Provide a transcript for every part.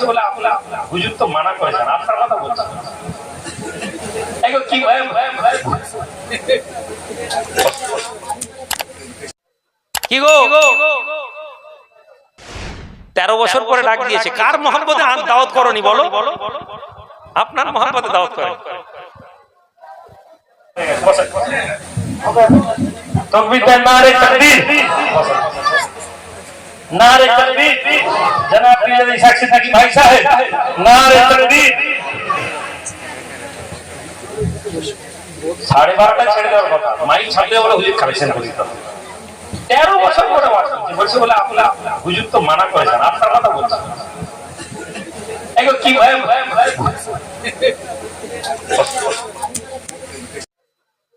বলছে বলে আপনার হুজুর তো মানা করেছেন আপনার কথা বলছেন কি কি গো? তেরো বছর পরে ডাক দিয়েছে। কার মোহাম্মদে দাওয়াত করনি বলো? আপনার মোহাম্মদে দাওয়াত করেন তকবীর নারে তাকবীর নারে তাকবীর জনাব পীর সাক্ষী থাকি ভাই সাহেব নারে তাকবীর সাড়ে বারোটা ছেড়ে দেওয়ার কথা। মাইক ছাড়তে বলে হুজুর করে দিতে হবে। তেরো বছর পরে ওয়াজ বলছে বলে আপনার হুজুর তো মানা করেছেন আপনার কথা বলছেন এগো কি ভাই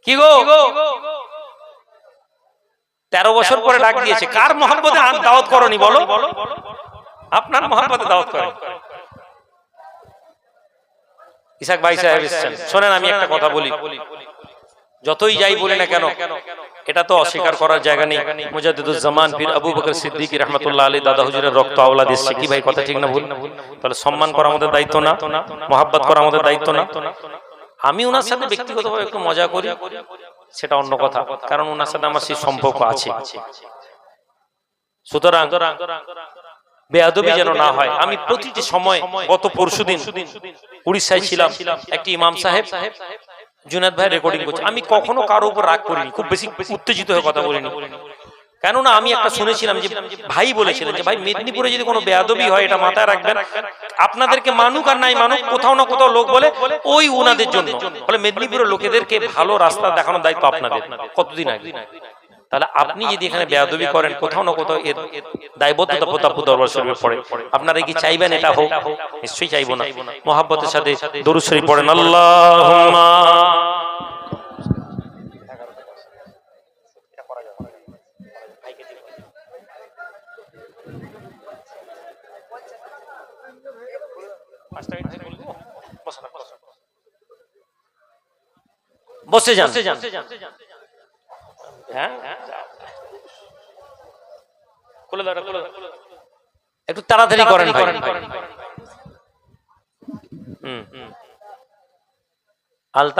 কি গো? তেরো বছর পরে ডাক দিয়েছে। কার মোহাম্মদে দাওয়াত করনি বলো? আপনার মোহাম্মদে দাওয়াত করেন ইসাক ভাই সাহেব এসছেন। শোনেন আমি একটা কথা বলি। যতই যাই বলি না কেন এটা তো অস্বীকার করার জায়গা নেই। মুজাদ্দিদুজ্জামান পীর আবু বকর সিদ্দিক রহমতুল্লাহ আলী দাদা হুজুরের রক্ত আওলা দিচ্ছে কি ভাই কথা ঠিক না ভুল? তাহলে সম্মান করা আমাদের দায়িত্ব না? মহাব্বত করা আমাদের দায়িত্ব না? আমি ওনার সাথে ব্যক্তিগতভাবে একটু মজা করি। সেটা অন্য কথা। কারণ ওনার সাথে আমার সেই সম্পর্ক আছে। সুতরাং বেয়াদবি যেন না হয়। আমি প্রতিটি সময় গত পরশুদিন উড়িষ্যায় ছিলাম। একটি ইমাম সাহেব। জুনাদ ভাই রেকর্ডিং করছে। আমি কখনো কারও উপর রাগ করিনি। খুব বেশি উত্তেজিত হয়ে কথা বলিনি। কেননা আমি একটা শুনেছিলাম যে ভাই বলেছিলেন যে ভাই মেদিনীপুরে যদি কোনো বেয়াদবি হয়, এটা মাথায় রাখবেন। আপনাদেরকে মানুক আর নাই মানুক, কোথাও না কোথাও লোক বলে ওই উনাদের জন্য। ফলে মেদিনীপুরের লোকেদেরকে ভালো রাস্তা দেখানোর দায়িত্ব আপনাদের। কতদিন আগে? তাহলে আপনি যদি এখানে বেয়াদবি করেন, কোথাও না কোথাও এর দায়বদ্ধতা প্রতাপ দরবার শরীফে পড়ে। আপনারা কি চাইবেন এটা হোক? নিশ্চয়ই চাইব না। মহাব্বতের সাথে দরুদ শরীফ পড়েন, আল্লাহুম্মা বসে যান। হ্যাঁ? খুলে দাও, খুলে দাও। একটু তাড়াতাড়ি করেন ভাই।